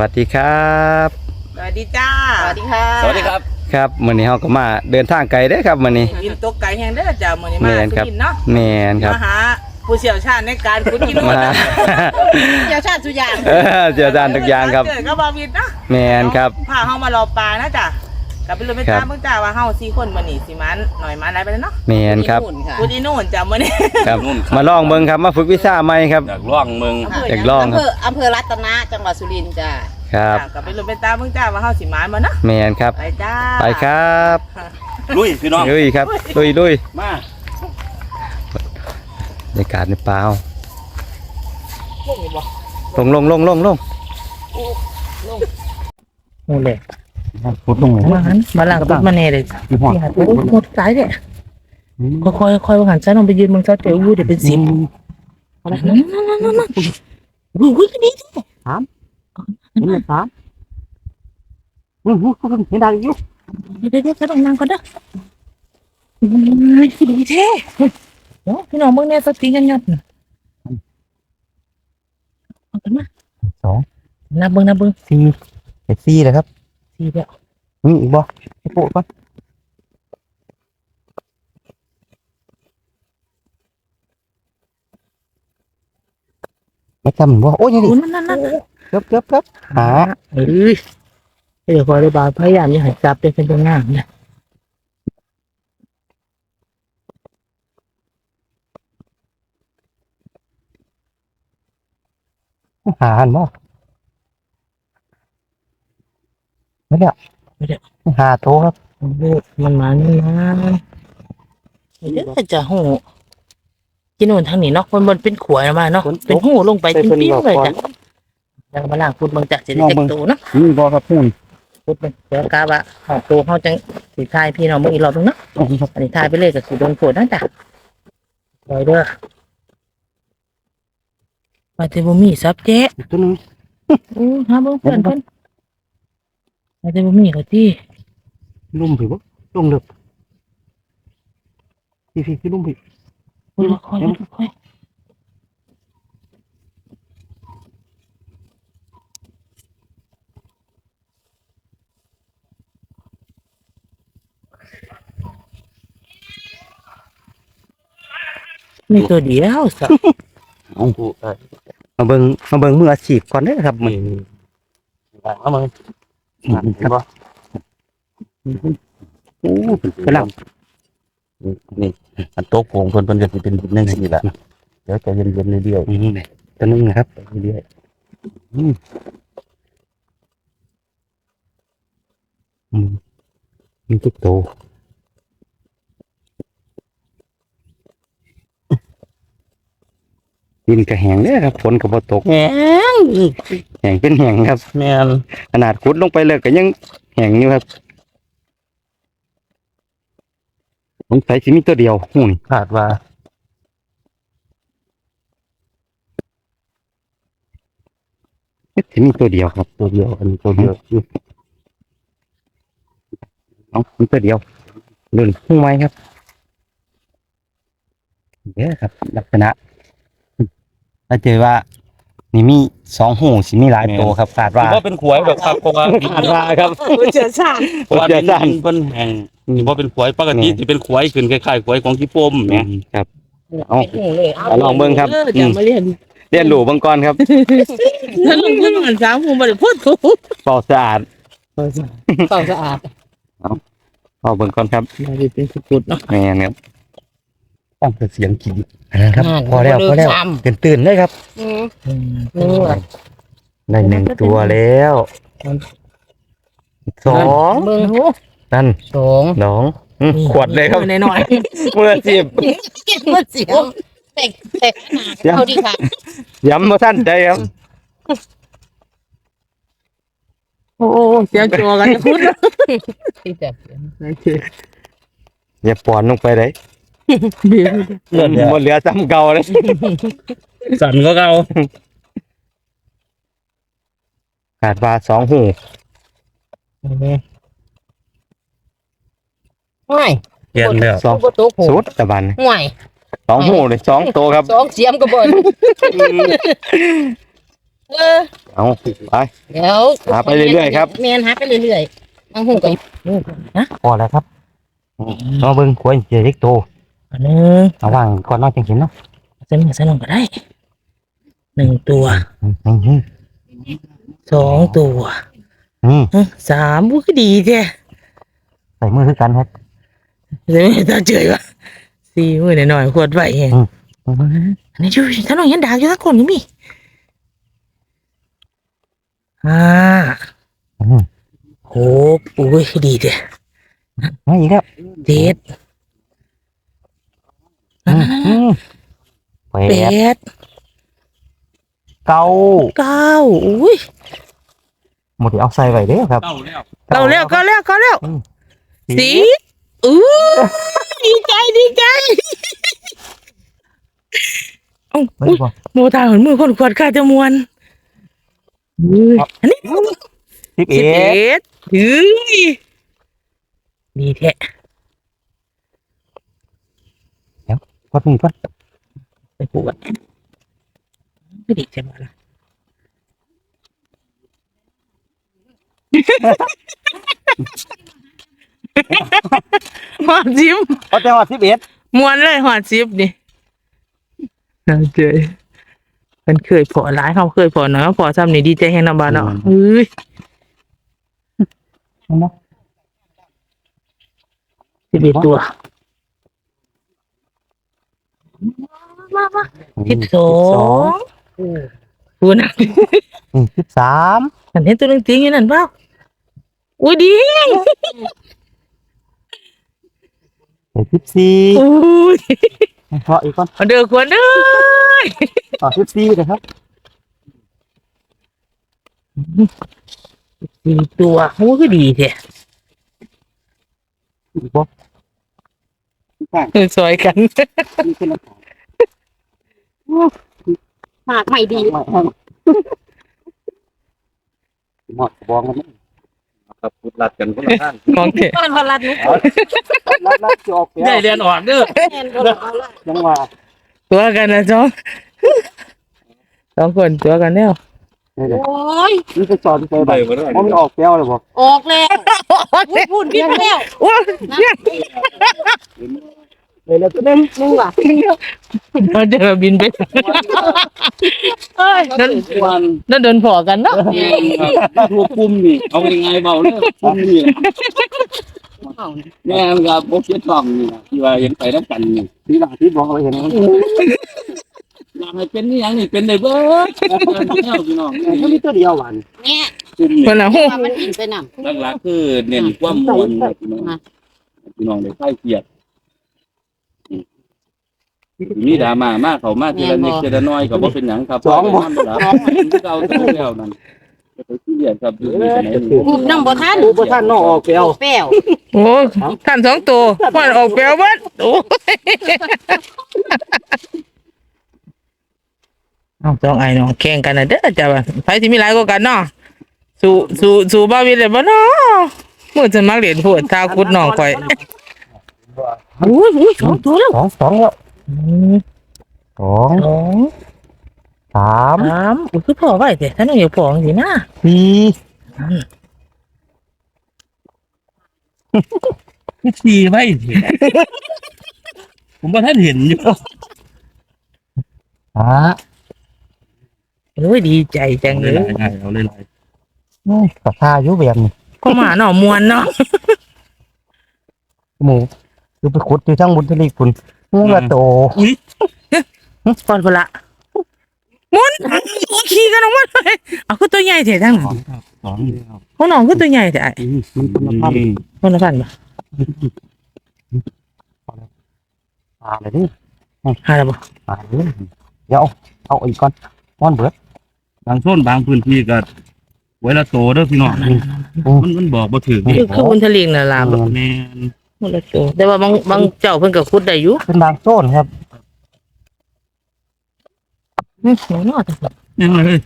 วัสดีครับสวัสดีจ้า สวัสดีค่ะ สวัสดีครับ ครับมื้อนี้เฮาก็มาเดินทางไกลเด้อครับมื้อนี้วินตกไก่แห้งเด้อจ้ามื้อนี้มาแม่นครับสุรินทร์เนาะแม่นครับมาหาผู้เชี่ยวชาญในการขุดกิโลมา เจ้าชาติสุยางเออเจอจานทุกอย่างครับ เกิดกับบาวินเนาะแม่นครับพาเฮามารอปลานะจ้ะ กลับไปเลยไปครัตาบมเพิ่งจ้าว่าเฮาสี่คนมื้อนี้สิมันหน่อยมันอะไรไปแล้วเนาะแม่นครับญี่ปุ่ค่ะขุดอีโน่นจ้ะมื้อนี้ครับนู่นครับ มาลองเบิ่งครับมาฝึกวิชาใหม่ครับ อยากล่องมึงอำเภออยากลองอำเภออำเภอรัตนะจังหวัดสุรินทร์จ้า ครับจ้ะกลับไปเลยไปตามเพิ่งจ้าว่าเฮาสิมันบ่เนาะแม่นครับ ไปจ้า ไปครับลุยพี่น้อง ลุยครับลุยลุยมาบรรยากาศในป่าเฮาลงอีกบ่ลงลงลงลงลงโอ้เลย พุดลงเลยมาหันมาล่างตุดมาแน่เลยจ้ะอยู่ห้องนี่ค่ะโอ้ยหมดสายเลยค่อยค่อยๆว่าหันซ้ายลงไปยืนมึงซะเดี๋ยวอู้เดี๋ยวเป็นสิบนั่นนั่นนั่นนั่นนั่นอุ้ยอุ้ยดีดินี่ครับอือเห็นดังอยู่เดี๋ยวเดี๋ยวจะต้องนั่งก่อนเด้อดีเท่เดี๋ยวพี่น้องเบิ่งเนี่ยสติกันยัดน่ะเอากันมาสองนับเบิ่งนับเบิ่งสี่เจ็ดสี่เลยครับ สี่แล้วมีอีกบ่ให้โปะก่อนมาจำบ่โอ้ยนี่ดิอุ้ยนั่นนั่นนั่นเกือบเกือบเกือบหาเอ้ยเดี๋ยวคอยได้บาพยายามอย่าให้จับได้เป็นตัวงามนะหาหันบ่ ไม่ได้หาโตครับโอ้โหมันมานี่นะเดี๋ยวจะหูกินนู่นทางนี้เนาะมันมันเป็นขวดมาเนาะเป็นหูลงไปปิ้งๆเลยจ้ะแล้วก็มาล่างพูดเบิ่งจากจะได้เจ็บตัวเนาะนี่บ่ครับพุ่นพูดไปเดี๋ยวกาว่าหอกตัวเขาจังสีทายพี่น้องมึงอีกรอบนึงเนาะอันนี้ทายไปเลยกับสีโดนฝนนะจ๊ะปล่อยเด้อมาเทบุมีซับเจ๊ตัวนึงอู้ฮะเบิ่งเพื่อนเพื่อน มาเทบุมีเขาที่ลุ่มผิวลุ่มเดือบพี่พี่พี่ลุ่มผิวค่อยค่อยค่อยมีตัวเดียวสักเอามาเบิ่งมาเบิ่งมืออาชีพก่อนเด้อครับมื้อนี้เอามึง ครับโอ้กำลังนี่อันโต๊ะโกงเพิ่นเพิ่นจะสิเป็นในนี่แหละเดี๋ยวใจเย็นๆเรื่อยอืมตัวนึงนะครับๆเรื่อยอืมมีทุกโตว ดินกระแหงเนี่ยครับฝนก็บ่ตกๆแหงแหงเป็นแหงครับแม่นขนาดขุดลงไปเลยก็ยังแหงอยู่ครับสงสัยสิมีตัวเดียวหูนี่คาดว่าสิมีตัวเดียวครับ ตัวเดียว อันนี้ตัวเดียวอยู่เอามีตัวเดียวเดินพุ่งไว้ครับเด้อครับ ลักษณะ ถ้าเจอว่านี่มีสองหูสิมีหลายตัวครับคาดว่าว่าเป็นขวยแบบครับเพราะว่าคาดว่าครับเจือชาญเพราะว่าเดี๋ยวสั่นเพิ่นแห้งนี่บ่เป็นขวยปกติสิเป็นขวยขึ้นคล้ายๆขวยของขี้ปมแหมครับเอาเป็นหูเลยเอาลองเบิ่งครับเอออย่ามาเรียนเรียนรู้เบางก่อนครับถ้าลงเพิ่งหันสามหูมาเดี๋ยวพูดถูกเป่าสะอาดเป่าสะอาดเป่าเบิ่งก่อนครับมาดีเป็นสุดๆเนาะแม่นค รับตั้งแต่เสียงกินครับอ่าพอแล้วพอแล้วเริ่มซ้ตื่นตื่นๆเลยครับอืมนี่ว่ะได้หนึ่งตัวแล้วสองเบิ่งหูนั่นสองสองอืมขวดเลยครับหน่อยมือสิบมันเสียงแตกแตกขนาดเขาดีค่ะย้ำมาท่านใจครับๆโอ้เสียงจัวกันจะพูดที่แต่อย่าปอนลงไปเลย เบียร์เลือดหมดเหลือซ้ำเก่าเลยสั่นก็เก่าขาดปลาสองหูห่วยเปลี่ยนแล้วสองบ่โตโผสุดตะบันห่วยสองหูเลยสองตัวครับสองเสียมก็บ่นเออเอาไปเดี๋ยวหาไปเรื่อยๆครับแมนหาไปเรื่อยๆบางหูกับพอแล้วครับเอาเบิ่งควายเจเล็กโต อันหนึงเอาวางก่อนเนอกจังเห็นเนาะเส้นหนึ่งเส้นลงก็ได้หนึ่งตัวอืมอืมสองตัวอืมเอ้อสามอุ้ยก็ดีแท้ใส่มือคือกันครับเดี๋ยวไม่ตาเจยวะสี่มือหน่อยๆขวดไหวเองอืมอันนี้ช่วยท่านหน่อยยันดากอยู่ทั้งคนก็มีห้าอืมหกอุ้ยดีแท้มาอีกแล้วเจ็ดอืมอืม แปแปดดเก้าเก้าอุ้ยหมดที่เอาใส่ไว้เด้อครับเก้าแล้วเก้าแล้วเก้าแล้วเก้าแล้วสีสีอู้ดีใจดีใจเอ้าเฮ้ยอุ้ยบ่โมทางเหมือนมือคนขวดกาจะมวนอุ้ยอันนี้สิบสิบเอ็เอ็ดดถือดีแท้ กดนี่ก่อนไปปวดไม่ดีใช่ไหมล่ะหอดซิมเอาแต่ว่าสิบเอ็ดมวนเลยหอดซิมนี่น่าเจอมันเคยพอร้ายเขาเคยพอหน่อยเขาพอซ้ำนี่ดีใจแห่งนำบานเนาะเอ้ยเห็นบ่สิบเอ็ดตัว สิบสองพูดนะอืมสิบสามฉันเห็นตัวหนึงจริงอย่างนั้นเปล่าอุ้ยดีสิบสี่อุ้ยเพาะอีกก่อนเอาเดือควรเด้ออ๋อสิบสี่เลยครับสี่ตัวโอ้ก็ดีแท้อีกบ่เออซอยกัน นี่คือน้ำตาลหากไม่ดีไม่ให้หมดบองกันมั้ยครับพุดรัดกันคนละข้างของเถอะตอนพลัดนุ๊กรับรับจอบแก้ได้วเรียนออกเด้อแมนก็เอาละยังว่าตัวกันนะจ้องสองคนตัวกันแล้วนี่เด้อโอ้ยนี่คือสอนไปไปแบบบ่ได้มันออกแก้วเลยบ่ออกแล้วพูดเพี้ยนแล้วโอ้ย เลยแล้วก็เล่นมึงว่ะมันจะบินไปเอ้ยนั่นวันนั่นเดินพอกันเนาะทั่วปุ่มนี่เอายังไงเบาเด้อปุ่มนี่แม่นครับบ่เก็ดท้องนี่นะที่ว่ายังไปนำกันนี่ทีหลังที่บอกเราเห็นมันอยากให้เป็นนี่หยังนี่เป็นได้เบิดแนวพี่น้องมันมีตัวเดียวหวานแง่ปุ่มนี่คนละหูว่ามันอินไปนำหลักๆคือเน้นความม่วนครับพี่น้องพี่น้องได้คลายเครียด มีดราม่ามากเขามาทีละนิดทีละน้อยก็บ่เป็นหยังครับบ่ บ่เก่าตัวแล้วนั่นก็ไปเครียดครับอยู่ในสมัยนี้พูดน้ำบ่ทันดูประท่านนอกออกแก้วแป้วโอ้ท่านสองตัวมันออกแปลวเบัดโอ้เอาสองไอ้น้องแข่งกันนะเด้อจ้าบ่ไผสิมีหลายกว่ากันเนาะสู่สู่สู่บ้าวิเลยบ่เนาะมื้อจะมักเรียนพูดท้าคุดน้องข่อยโอ้ยโอ้ยสองตัวแล้วสองสองแล้วอืม สองสองสามสามอุ้ยคือพ่อไว้แต่ท่านอย่าพ่อจังซี่นะสี่สี่ไว้ผมว่าท่านเห็นอยู่ห้าโอ้ยดีใจจังเลยเอาเลยนี่กระทาอยู่แบบนี้ก็มาเนาะมวนเนาะหมูคือไปขุดอยู่ทั้งบุญทลีคุณ เมื่อโตก่อนพุ่นละมุนโอ้ขี้กันออกมาเลยเอาคือตัวใหญ่แท้ทั้งนั้นสองของน้องคือตัวใหญ่แท้ไอ้มันเป็นพันคนละพันบ่ปลาเลยดิหาแล้วบ่ปลาเลยเดี๋ยวเอาเอาอีกก่อนม้อนเบิดบางโซนบางพื้นที่ก็ไว้ละโตเด้อพี่น้องมันมันบอกบ่ถึงคือคือบุญทลิงน่ะล่ะบ่แม่น คนละตัวแต่ว่าบางบางเจ้าเพิ่นก็ขุดได้อยู่เป็นบางโซนครับอือหัวเนาะยังเลย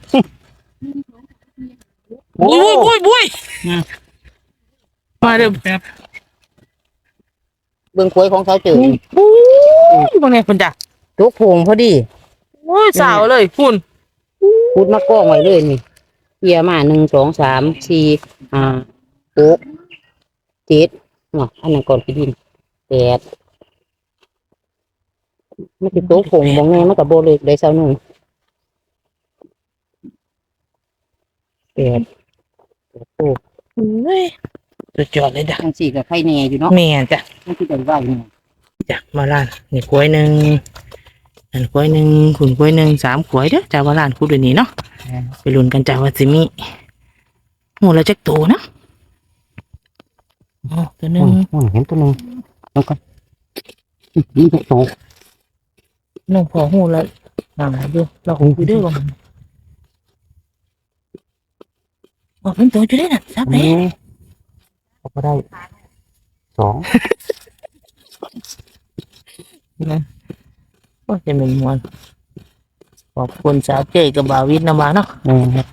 บุ้ยบุ้ยบุ้ยมาเด้อแป๊บเบิ่งควยของเขาเจอบุ้ยบางแน่เพิ่นจ้ะตกโพงพอดีโอ้ยสาวเลยคุณพูดมากองไว้เลยนี่เกียร์มาหนึ่งสองสามสี่ห้าหกเจ็ด เนาะอันนั้นก่อนพี่ดินแปดมันติดโต๊ะผงบองแง่มันกับโบเล็กได้เสาหนึ่งแปดแปดโอ้เฮ้ยสุดยอดเลยจ้ะทั้งสี่กับไข่แน่อยู่เนาะแม่จ้ะมันที่เป็นไหวเนี่ยจ้ะมาล้านนี่กล้วยหนึ่งอันกล้วยหนึ่งขุนกล้วยหนึ่งสามกล้วยเด้อจ้าว่าล้านคูดเดี๋ยวนี้เนาะไปลุ้นกันจ้าว่าสิมีหมูละจักตัวนะอ๋อ ตัวหนึ่งอืมเห็นตัวหนึงแล้วก็นี่ตัวโตน้องพอหูละหนาอยู่เราคงคุยด้วยว่ามันอ๋อเป็นตัวอยู่ได้น่ะทราบไหมนี่เอาก็ได้สองว่าจะเป็นมวนขอบคุณสาวเจ้กับบาวิทย์นะมาเนาะนี่ครับ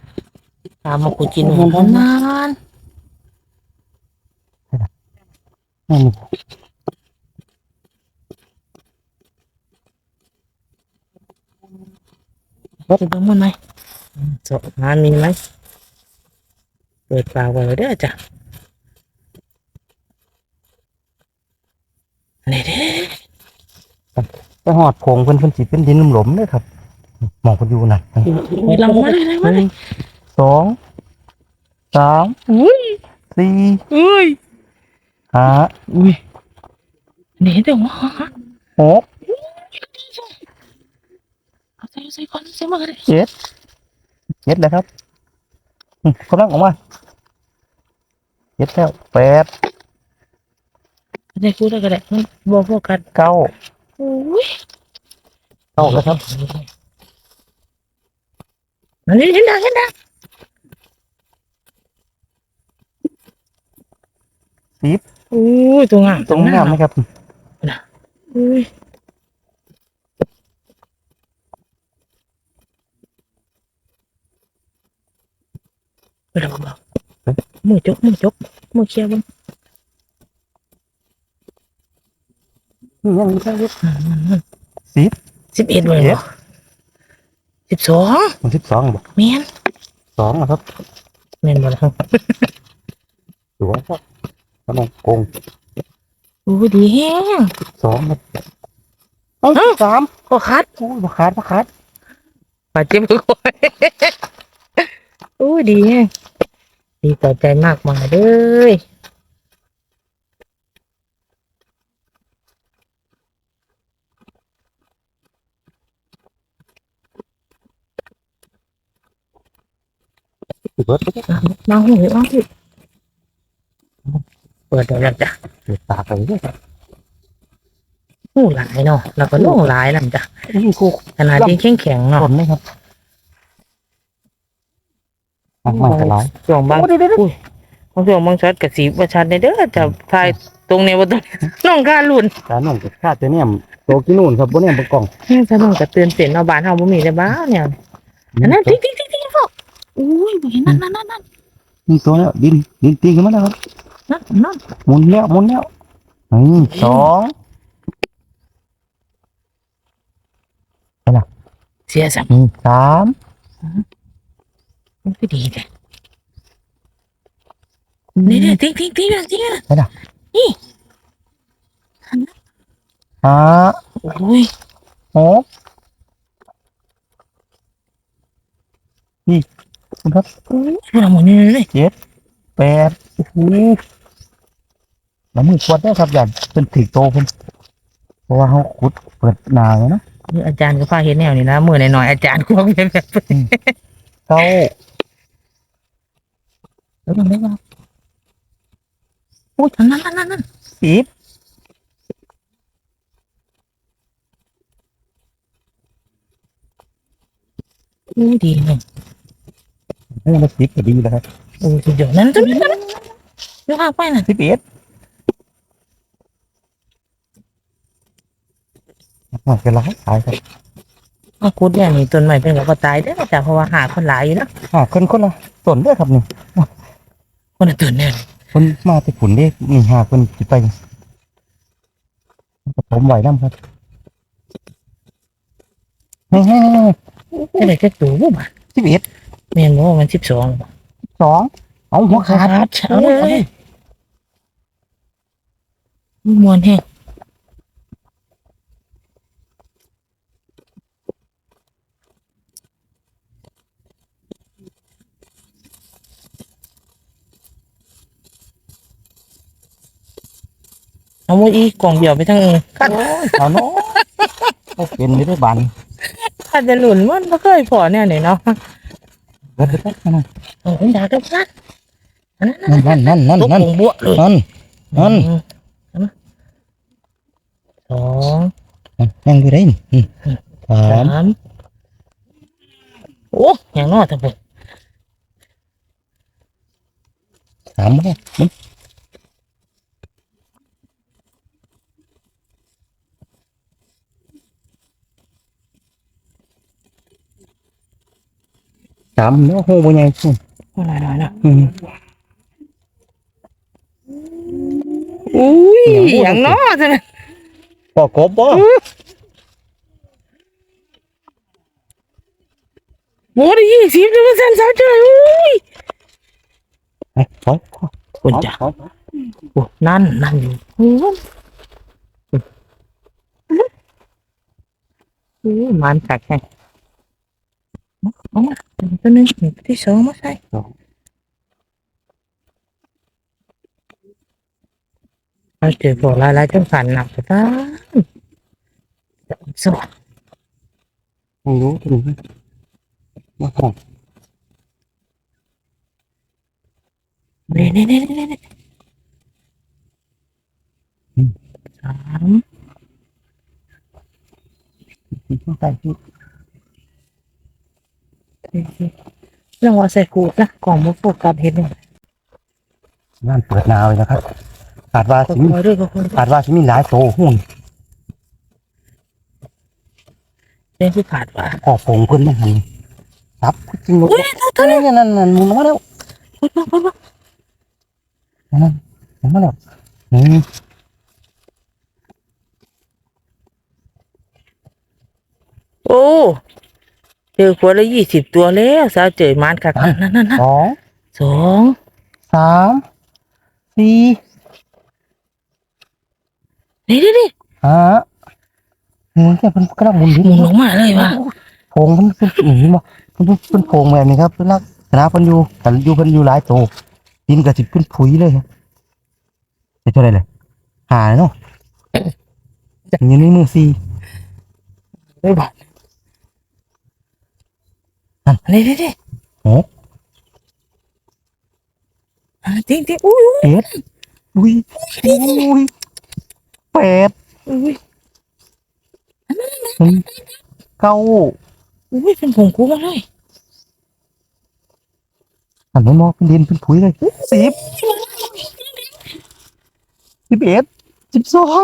ตามมาคุยกินหนึ่งนาน นี่ๆจะต้องมันไหมสอบงานมีไหมเปิดปากไว้เด้อจ้ะนี่เด้ไปหอดโพงเพิ่นเพิ่นสิเป็นดินหลมๆเลยครับมองคนอยู่น่ะลำมาเลยหมาเลยสองสามสี่อุ้ย ห้าอุ้ยนี่เดี๋ยวมาหกเอาใส่ใส่ก่อนใส่มากันเลยเจ็ดเจ็ดเลยครับอืมกำลังออกมาเจ็ดแล้วแปดใส่กูได้ก็ได้มันบอกพวกกันเก้าอุ้ยเก้าแล้วครับอันนี้เห็นดังเห็นดังสิบ อุ้ยตรงอะตรงหน้าไหมครับอุ้ยไปแล้วบอกมือจกมือจกมือเชียร์บ้างนี่ยังมีแค่เล็กสิบสิบเอ็ดเลยเหรอสิบสองมันสิบสองบอกเมียนสองนะครับเมียนบ่แล้วสวยครับ ขนมกงอู้ดีแห้งสองครับเอ้าสามก็คัดโอ้ยมาขาดมาขาดบาดเจ็บก็คอยอู้ดีแห้งดีต่อใจมากมายเลยเบิดเลยมาหูมาหู เปิดได้แล้วจ้ะเปิดตาไปเลยครับหูหลายเนาะแล้วก็ล่งหลายแล้วจ้ะนี่กูขนาดที่แข็งแข็งๆเนาะทนไหมครับมากมากจะร้ายช่วงบางโอ้เดี๋ยวเดี๋ยวเดี๋ยวอุ้ยบางช่วงบางช็อตกับสีประชันในเด้อจะทายตรงเนี้ยว่าตรงน้องการลุ่นตาหนุ่มกับข้าเจเนี่ยมโตกินนู่นครับบนเนี่ยบนกล่องนี่จะน้องกับเตือนเสียนเอาบ้านเฮาบ่มีได้บ้าเนี่ยอันนั้นติ๊กติ๊กติ๊กติ๊กพวกอุ้ยบ่เห็นนั่นนั่นนั่นนั่นนี่ตัวแล้วดินดินตีขึ้นมาแล้วครับ นั่นนั่นหมุนแล้วหมุนแล้วนี่สองเสียสักนี่สามมันก็ดีแต่นี่เนี่ยติ๊กติ๊กติ๊กติ๊กห้าอุ้ยหกนี่ครับอุ้ยพวกเราหมดนี่เลยแปดโอ้โห แล้วมือควดได้ครับอย่าเป็นถือโตเพิ่นเพราะว่าเขาขุดเปิดหนาเลยนะนี่อาจารย์ก็พาเห็นแนวนี่นะมือหน่อยๆอาจารย์ก็เป็นแบบเก้าแล้วมันได้ว่าอุ้ยนั่นนั่นนั่นนั่นสิบอุ้ยดีเลยให้มันสิบก็ดีแล้วครับอุ้ยสุดยอดนั่นตัวนี้นั่นยกข้างไปน่ะสิบเอ็ด มันจะร้ายตายครับอาคุดเนี่ยนี่ต้นใหม่เป็นกับก็ตายเด้อจ้ะเพราะว่าหาคนหลายอยู่นะอ่าคนคนละต้นเด้อครับนี่คนละต้นเนี่ยคนมาแต่ผุนเด้นี่หาคนจิไปผมไหวน้ำครับเฮ้ยเฮ้ยเฮ้ยจะได้แค่ตัวบ่มาสิบเอ็ดแม่นบ่ว่ามันสิบสองสองเอาหัวขาดเอาเลยมวนแห้ง เอาหมดอีกกล่องเดียวไปทั้งเองเอาเนาะโอ้เป็นไม่ได้บันถ้าจะหลุนมันก็เคยพอเนี่ยนี่เนาะเบิดเบิดเบิดนั่นโอ้ยดากับซัดอันนั้นนั่นนั่นนั่นลูกนั่นหงบัวเลยนั่นนั่นอืมสองยังอยู่ได้นี่อืมสาสามมโอ้อย่างน้อยทั้งหมดสามเนี่ยมั สามเนาะโหบ่ใหญ่สุดหน่อยหน่อยนะอืมอุ้ยอย่างน้อยทั้งนั้นปอกบบ่โอ้ได้ยี่สิบเลยมันสั่นสาวเจ้ยอุ้ยไปขอขอคุณจ้ะขอโอ้นั่นนั่นอยู่โอ้ยโอ้ยมันกักแห้ง เอามาตัวหนึ่งที่สองมาใส่เอาเจอพวกลายลายจังสันหนักไปจ้ายสวัสไม่รู้ถึงมาหอมนี่นี่นี่นี่นี่สามมาใส่ที่สี่ เรื่องว่าใส่กูดนะกล่องมุกโฟกัสเห็นไหมงานเปิดนาเลยนะครับขาดว่าก็สิมีคอยด้วยก็คอยขาดว่าสิมีหลายโตหุ่นเรื่องที่ขาดว่าขอโป่งเพิ่นไม่หันครับจริงลูกอุ้ยเท่านั่นั้นนนั่นนั่นมึงมาแล้วพูดมาพูดมานั่นมึงมาแล้วนี่โอ้ เจอขวดละยี่สิบตัวแล้วสาวเจอมันกักนั่นนั่นนั่นสองสองสามสี่นี่นี่นี่ห้ามึงแค่เป็นกระมุนหมุนลงมาเลยว่ะโพงมันเป็นหนีมามันเป็นโพงแบบนี้ครับเป็นลักษณะเพิ่นอยู่แต่อยู่เพิ่นอยู่หลายโตดินก็สิเป็นผุยเลยครับเป็นเท่าไหรเลยหาเนาะอย่างนี้มือสี่ได้บาท นี่นี่นี่โอ้อ่าจริงจริงอุ้ยเจ็ดอุ้ยอุ้ยแปดอุ้ยเก้าอุ้ยเป็นผงกูมาเลยอันนี้มองเป็นดินเป็นผุยเลยสิบสิบเอ็ดสิบสอง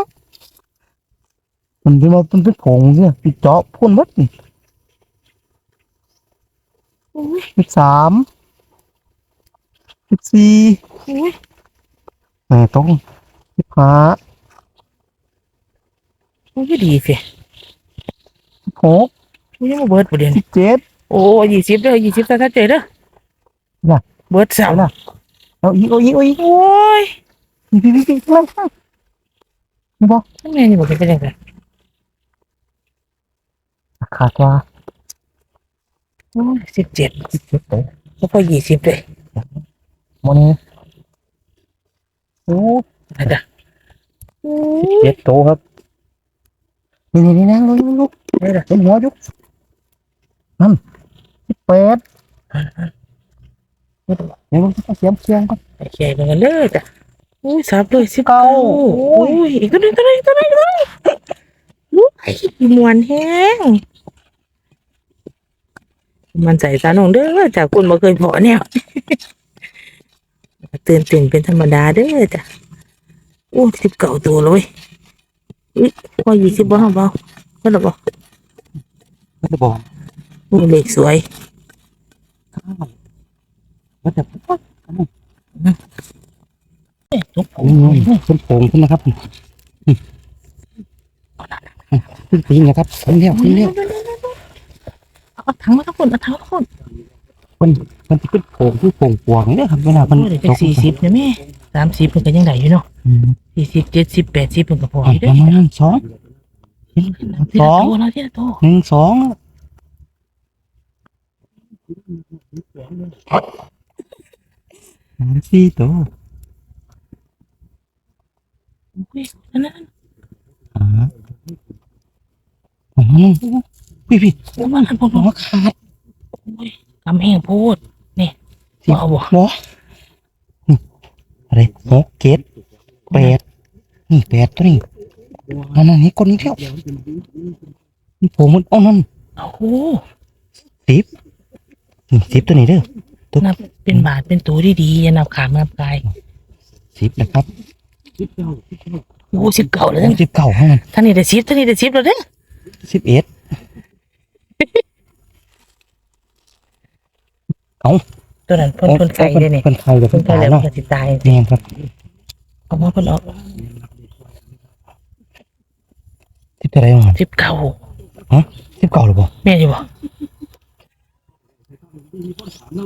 มันเป็นมาเป็นเป็นผงเนี่ยปิดเจาะพ่นวัดนี่อุ้ย สิบสามสิบสี่อุ้ยแม่ต้องสิบห้าอุ้ยดีสิสิบหกอุ้ยยังมาเบิร์ดประเด็นสิบเจ็ดโอ้ยี่สิบเด้อยี่สิบถ้าเจอเด้อน่ะเบิร์ดสาเอามละเอาอีกเอาอีกเอาอีกโอ้ยนี่พี่พี่พี่ไม่ใช่นี่บอกทำไมนี่บอกเป็นยังไงขาดว่าโอ้ย สิบเจ็ดสิบเจ็ดโตแล้วก็ยี่สิบเลยโมนี่โอ้นะจ๊ะโอ้ยเจ็ดโตครับนี่นี่นี่นั่งลงลงลงนี่แหละเป็นหัวยุกนั่นสิบแปดเดี๋ยวมันจะเสียงเสียงก่อนโอเคเหมือนกันเลยจ้ะอุ้ยสับเลยสิบเก้าเก้ยอีกตัวหนึงตัวหนึงตัวหนึงตัวหนึงอุ้มวนแห้ง มันใส่ตาหนองเด้อจากคุณบ่เคยพอแนวตื่นตื่นเป็นธรรมดาเด้อจ้ะโอ้สิบเก้าตัวเลยเว้ยอุ้ยพอยี่สิบบ่เบาก็หรอบ่ไม่ได้บอกอุ้ยเลขสวยว่าแต่ทุกผผมมเป็นโป่งขึ้นนะครับขึ้นปีนนะครับขึ้นเรียวขึ้นเรียว เอาถังมาทั้งคนเอาถังมาทั้งคนมันจะเป็นโผงที่โผงปวงเนี่ยครับเวลามันโอ้ยเด็กสี่สิบนะแม่สามสิบมันก็ยังได้อยู่เนาะอืมสี่สิบเจ็ดสิบแปดสิบมันก็พออะอยู่ปเด้ระอมาณสองทีสละองโตนะทีละโตหนึ่งสองสามสี่ตัวอุ้ยนั่นนั่นอ่าอ๋อ พี่พี่โอ้มันหันพวกหัน้องวขาดอุ้ยกำแห้งโพดนี่สิเอาบ่บ่นี่อะไรหกเจ็ดแปดนี่แปดตัวนี้นั่นนั่นนี่คนนี้เที่ยวนี่ผมมันอ๋อนั่นโอ้โหสิบนี่สิบตัวนี้เด้อนับเป็นบาทเป็นตัวดีๆอย่านับขาดนับกายสิบนะครับโอ้สิบเก่าเลยสิบเก้าข้างนั้นท่านนี่ได้สิบท่านนี่ได้สิบแล้วเด้อสิบเอ็ด ตัวนั้นเพิ่นเพิ่นไก่เด้อนี่เพิ่นไข่เดี๋ยวเพิ่เพิ่นนไก่ตายแล้วเนาะเพิ่นสิตายแม่นครับเอามาเพิ่นเอาสิบเท่าไหรบ้างสิบเก่าสิบเก้าหรือบ่แม่นอยู่บ่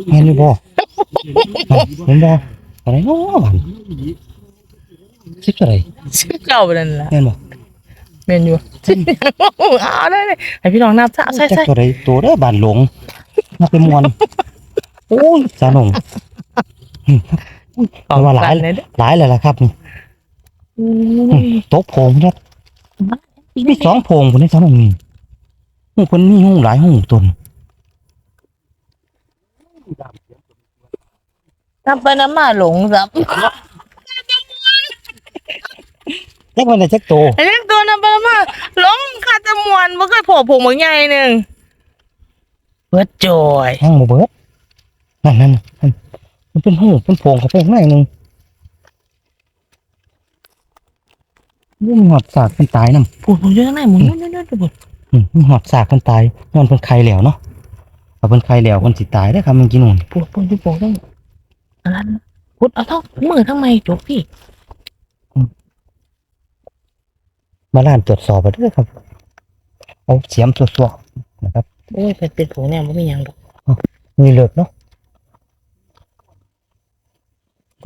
แม่นหรือบ่อะเห็นบ่อะไรเนาะบันสิบเท่าไหรสิบเก่าไปนั่นล่ะแม่นบ่แม่นอยู่เอาได้เลยให้พี่น้องนับซะใส่จักใส่เท่าไหรตัวเด้อบ้านหลงมาเป็นมวน โอ้ยสาหนงอืมครับอุ้ยแต่ว่าหลายเลยเด้อหลายเลยล่ะครับนี่อุ้อืมยโต๊ะโพงครับมีสองโพงคนนี้สาหนงนี่หูคนมีหูหลายหูตนนับไปน้ำมาหลงซับจักมันได้จักโตไอ้เล็กตัวนับไปน้ำมาหลงคาตะมวนบ่เคยโผล่ผงบางใหญ่หนึ่งเบิดจอยห้างโมเบิร์ด นั่นนั่นนั่นมันเป็นหูเป็นโพงเขาไปข้างในหนึ่งนี่มันหอดสากคนตายนำพูดพูดเยอะข้างในหมุนเยอะๆๆพูดอืมมันหอดสากคนตายนอนเป็นไข่แล้วเนาะเอาเป็นไข่แล้วคนสิตายได้อครับมันกินนู่นพูดพูดพูดพูดได้อันนั้นพูดเอาเท่ามือทั้งไม่จกพี่ มาล้านตรวจสอบไปด้วยครับเอาเสียมตรวจสอบนะครับโอ้ยเป็นเป็นผงเนี่ยไม่มีหยังดอกมีเลือดเนาะ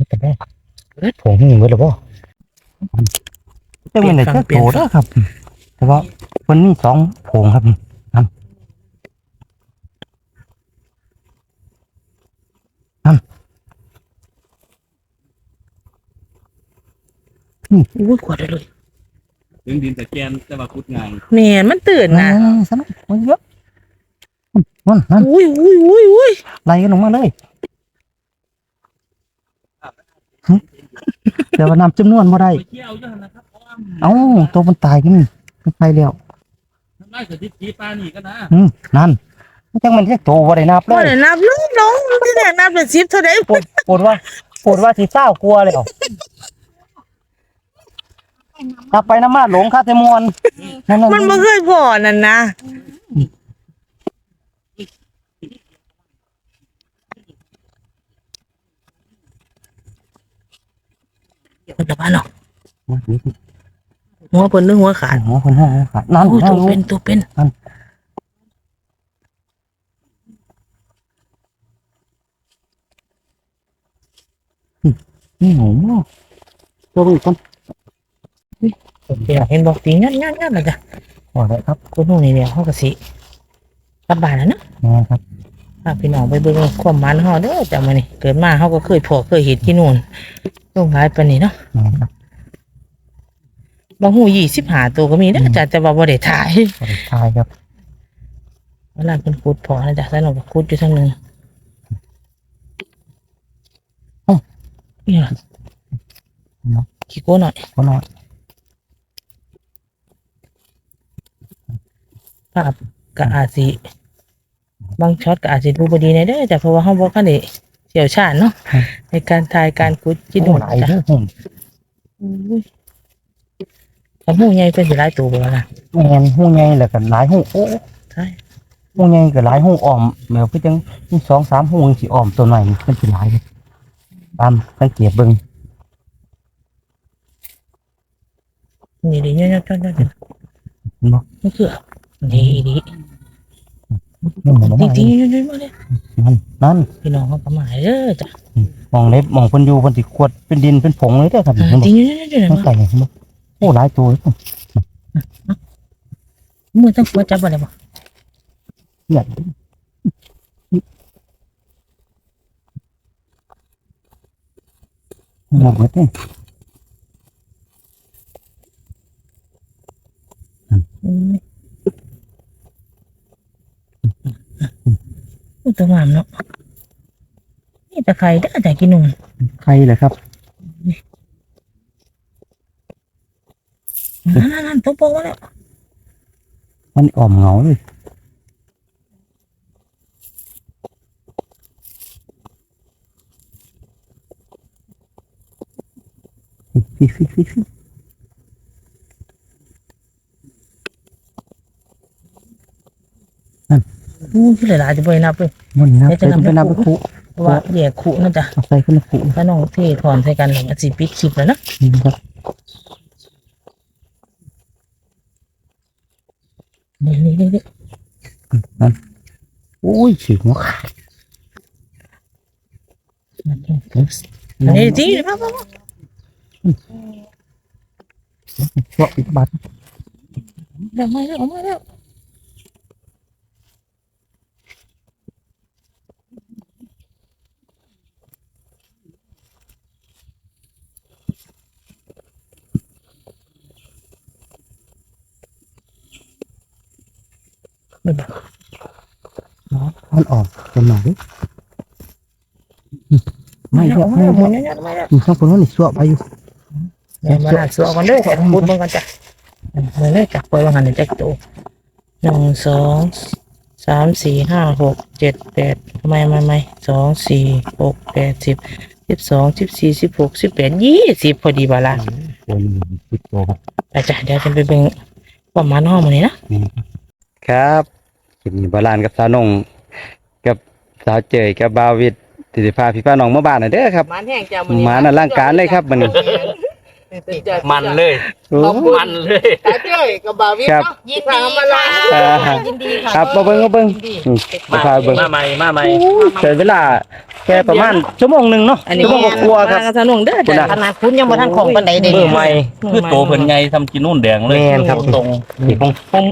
แต่แม่เลือดผงนี่เบิดหรือเปล่าแต่มันได้แค่โตเด้อครับ แต่ว่ามันมีสองผงครับนั่นนั่นโอ้ยขวดได้เลยถึงดินตะแกนแต่ว่าคุดง่ายเมียนมันตื่นนั่นะนสนุกมันเยอะนั่นนั่นอุ้ยอุ้ยอุ้ยอุ้ยไล่กันออกมาเลย แต่ว่านำจำนวนบ่ได้ไปเที่ยวเยอะนะครับเอ้าตัวมันตายกันมันไปแล้วทำลายสถิติปลานี่ก็นะอืมนั่นจังมันแค่โตบ่ได้นับเลว่ายเดี๋ยวนับลูกน้องที่ไหนนับเป็นสิบเท่าไหร่ปวดปวดว่าปวดว่าสิเศร้ากลัวเลยถ้าไปน้ำมาหลงคาเทมวนนั่นนั่นมันไม่เคยพอนั่นนะ คนละบ้านเนาะหัวเพิ่นหรือหัวขาดหัวคนห้องขาดนั่นโอ้ยนั่ตันวเป็นตัวเป็นนี่หนูตัวนี้กันเห็นบอกตีงั้นงั้นงั้นเลยจ้ะพอแล้วครับคุณพวกนี้เนี่ยเขาก็สิกลับบ้านแล้วเนาะนะครับพาพี่น้องไปเบิ่งความมันเฮาเด้อจ้ะมื้อนี้เกิดมาเฮาก็เคยพอเคยเห็นที่นู่น ต้องหลายปานนี้เนาะนะครับบางหู25ตัวก็มีเด้อจ้ะแต่ว่าบ่ได้ถ่ายบริทายครับเวลาเพิ่นขุดพอนะจ้ะแล้วน้องก็ขุดอยู่ทางหนึงนี่ล่ะขี้โก้หน่อยก็นอนภาพก็อาจสิบางช็อตก็อาจสิดูบ่ดีในเด้อจ้ะเพราะว่าเฮาบ่คันได้ เชี่ยวชาญเนาะในการถ่ายการขุดกินโอ้นู่นหลายจ้ะเด้อผมอุ้ยกระหูใหญ่เป็นสิหลายตัวบ่ล่ะแมนหูใหญ่แล้วกันหลายหูโอ้ใช่หูใหญ่กับหลายหูอ้อมแมวคือจังมีสองสามหูจังสิอ้อมตัวหน่อยมันเป็นหลายเลยตามสังเกตเบิ่งนี่ดิเนี่ยๆๆๆเห็นบ่มันคือนี่ดิ นั่นหมดจแล้วริงๆนี่ๆมาเลยนั่นนั่นพี่น้องเขาประมาทเด้อจ้ะมองเล็บมองเพิ่นอยู่เพิ่นสิขวดเป็นดินเป็นผงเลยเด้อครับอ่าเห็นบ่จริงๆนี่ๆมันๆไก่เห็นบ่โอ้หลายตัวเลยมือต้องกลัวจับอะไรบ่เนี่ยหมดเลยอืม อุ้ยตัวงามเนาะนี่ตะไคร้เด้อจ้ะกินหนุ่มใครเลยครับนั่นๆๆตัวโปมาแล้วมันอ่อมเหงาเลยฟิฟิฟิฟิ อู้คือหลายๆจะบ่ได้นับเลยมันนะเดี๋ยวจะนำไปไปนำไปคุเพราะว่าแยกขุนะจ๊ะเอาใส่ขึ้นมาคุถ้าน้องเทถอนใส่กันแล้วมันสิปิดคลิปแล้วนะนี่ครับนี่นี่นี่นี่อุ้ยฉีกหัวขาดอันนี้จริงป่ะป่ะเพราะอีกบาทเดี๋ยวมาแล้วเอามาแล้ว มันออกเป็นหน่อยดิไม่เยอะไม่หมุนเยอะเยอะๆมาแล้วมีข้างบนว่านี่สวบไปอยู่เดี๋ยวมาลาดสัวกันเด้อขอพูดมันกันจ้ะมาเลยจ้ะปล่อยว่าหันในแจ็คโตหนึ่งสองสามสี่ห้าหกเจ็ดแปดทำไมไม่ไม่สองสี่หกแปดสิบสิบสองสิบสี่สิบหกสิบแปดยี่สิบพอดีบาลานโอ้ยติดตัวครับไปจ้ะเดี๋ยวจะไปเบิ่งประมาณห้องมันนี้นะครับ กินบาลานกับสาวนงกับสาวเจยกับบาวิดติดพาพี่ป้าน้องมาบ้านน่ะเด้อครับมันแห้งจ้ามาน่ะร่างการเลยครับมันมันเลยโอ้มันเลยตาเจ้ยกับบาวิครับยินดีมาลาอ่ายินดีค่ะครับมาเบิ่งมาเบิ่งอืมมาพาเบิ่งมาใหม่มาใหม่ใช้เวลาแค่ประมาณชั่วโมงหนึงเนาะชั่วโมงกว่าๆครับสนุกเด้อคุณจ้ะอะขนาดคุณยังมาทันของปันใดเด่นมือใหม่คือโตเพิ่นไงทำกินนู่นแดงเลยแม่นครับตรงนี่ของของ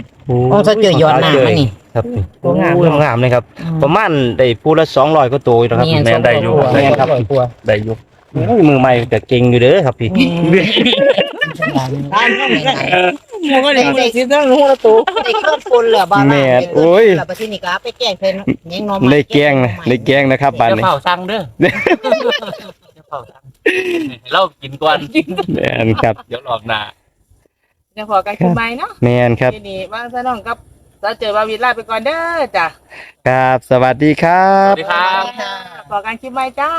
ของเขาเจยยอดหน้ามันนี่ ครับนี่ตัวงามโอ้ยงามเลยครับ ประมาณได้ปูละ200กว่าตัวอยู่นะครับเนี่ยแม่นได้อยู่สองร้อยแม่นครับกลัวได้อยู่โอ้ยมือใหม่ก็เก่งอยู่เด้อครับพี่ตามเข้าไปไหนมันก็เลยเด็กที่ต้องรู้ละตัวได้เคลื่อนคนเหลือบาลาแม่นโอ้ยแล้วไปที่นี่ก็ไปแกล้งเพิ่นยังนอนได้แกงนะได้แกงนะครับบ้านจะนี้เผาสั่งเด้อจะเผาสั่งให้เรากินก่อนแม่นครับเดี๋ยวรอบหน้ายังขอกันคุณใหม่เนาะแม่นครับที่นี่บ้านซะน้องกับ เราเจอบาวิลาไปก่อนเด้อจ้ะครับ สวัสดีครัสบ วัสดีครับขอกันคลิปใหม่จ้า